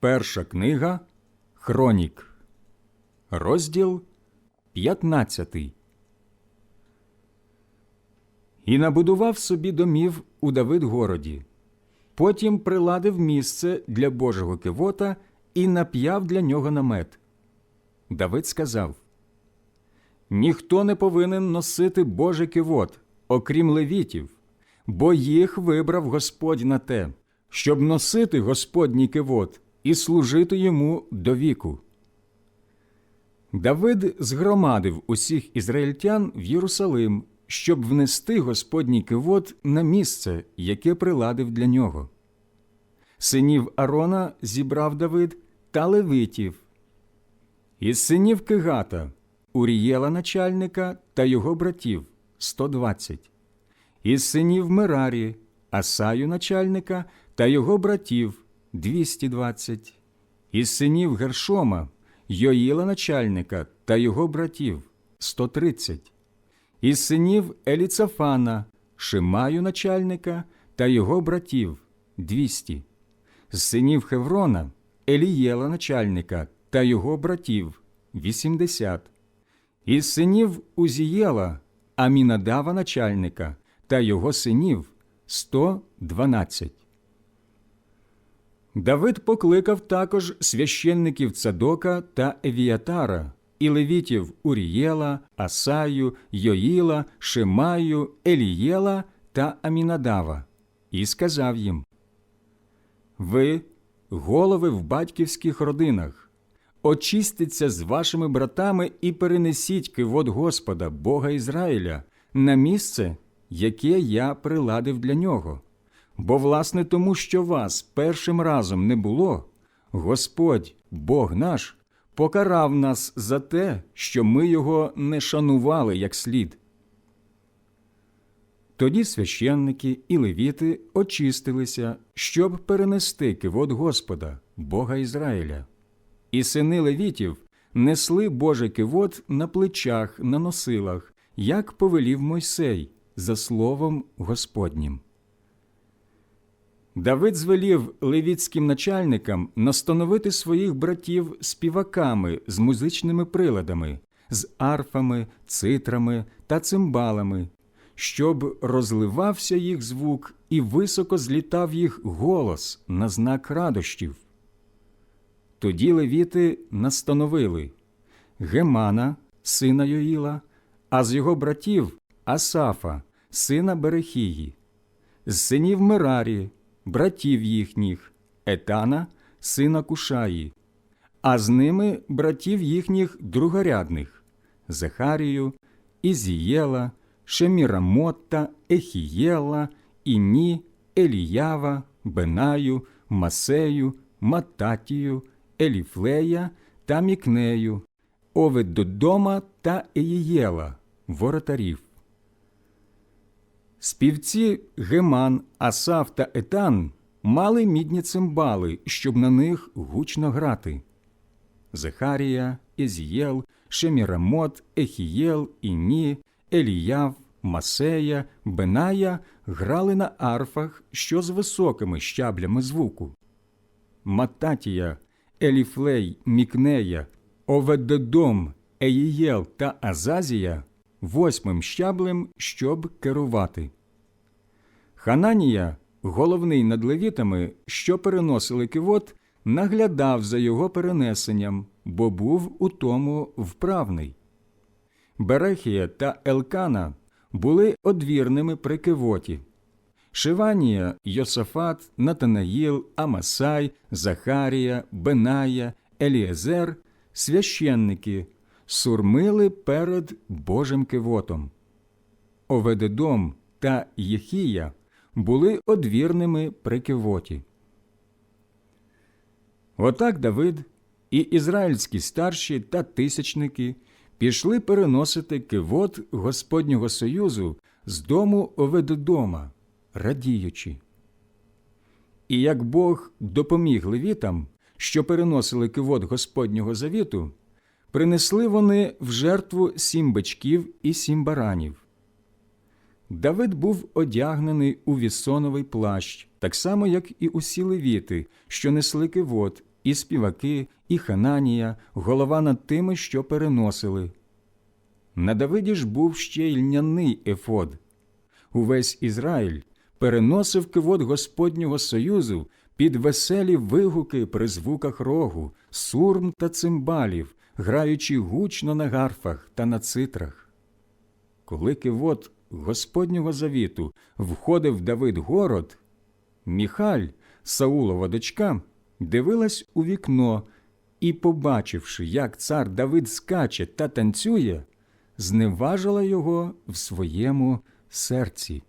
Перша книга Хронік, розділ 15. І набудував собі домів у Давидгороді. Потім приладив місце для Божого кивота і нап'яв для нього намет. Давид сказав: Ніхто не повинен носити Божий кивот, окрім левітів, бо їх вибрав Господь на те, щоб носити Господній кивот і служити йому до віку. Давид згромадив усіх ізраїльтян в Єрусалим, щоб внести Господній кивот на місце, яке приладив для нього. Синів Арона зібрав Давид та левитів. Із синів Кигата Урієла начальника та його братів 120. Із синів Мерарі Асаю начальника та його братів 220. Із синів Гершома Йоїла начальника та його братів 130. Із синів Еліцафана Шимаю начальника та його братів 200. З синів Хеврона Елієла начальника та його братів 80. Із синів Узієла Амінадава начальника та його синів 112. Давид покликав також священників Цадока та Евіатара і левітів Урієла, Асаю, Йоїла, Шимаю, Елієла та Амінадава і сказав їм Ви, голови в батьківських родинах, очистіться з вашими братами і перенесіть кивот Господа, Бога Ізраїля, на місце, яке я приладив для нього. Бо, власне, тому, що вас першим разом не було, Господь, Бог наш, покарав нас за те, що ми його не шанували як слід. Тоді священники і левіти очистилися, щоб перенести кивот Господа, Бога Ізраїля. І сини левітів несли Божий кивот на плечах, на носилах, як повелів Мойсей, за словом Господнім. Давид звелів левітським начальникам настановити своїх братів співаками з музичними приладами, з арфами, цитрами та цимбалами, щоб розливався їх звук і високо злітав їх голос на знак радощів. Тоді левіти настановили Гемана, сина Йоїла, а з його братів Асафа, сина Берехії, з синів Мерарі, братів їхніх, Етана, сина Кушаї, а з ними братів їхніх другорядних Захарію, Ізієла, Шемірамотта, Ехієла, Іні, Еліява, Бенаю, Масею, Мататію, Еліфлея та Мікнею, Оведдодома та Еїєла, воротарів. Співці Геман, Асав та Етан мали мідні цимбали, щоб на них гучно грати. Захарія, Езієл, Шемірамот, Ехієл, Іні, Еліяв, Масея, Беная грали на арфах, що з високими щаблями звуку. Мататія, Еліфлей, Мікнея, Оведедом, Еїєл та Азазія восьмим щаблем, щоб керувати. Хананія, головний над левітами, що переносили кивот, наглядав за його перенесенням, бо був у тому вправний. Берехія та Елкана були одвірними при кивоті. Шиванія, Йосафат, Натанаїл, Амасай, Захарія, Беная, Еліезер – священники, сурмили перед Божим кивотом. Оведедом та Єхія були одвірними при кивоті. Отак Давид і ізраїльські старші та тисячники пішли переносити кивот Господнього Союзу з дому Оведедома, радіючи. І як Бог допоміг левітам, що переносили кивот Господнього завіту, принесли вони в жертву сім бичків і сім баранів. Давид був одягнений у вісоновий плащ, так само, як і усі левіти, що несли кивот, і співаки, і Хананія, голова над тими, що переносили. На Давиді ж був ще й льняний ефод. Увесь Ізраїль переносив кивот Господнього союзу під веселі вигуки при звуках рогу, сурм та цимбалів, граючи гучно на гарфах та на цитрах. Коли кивот Господнього завіту входив Давид город, Міхаль, Саулова дочка, дивилась у вікно і, побачивши, як цар Давид скаче та танцює, зневажила його в своєму серці.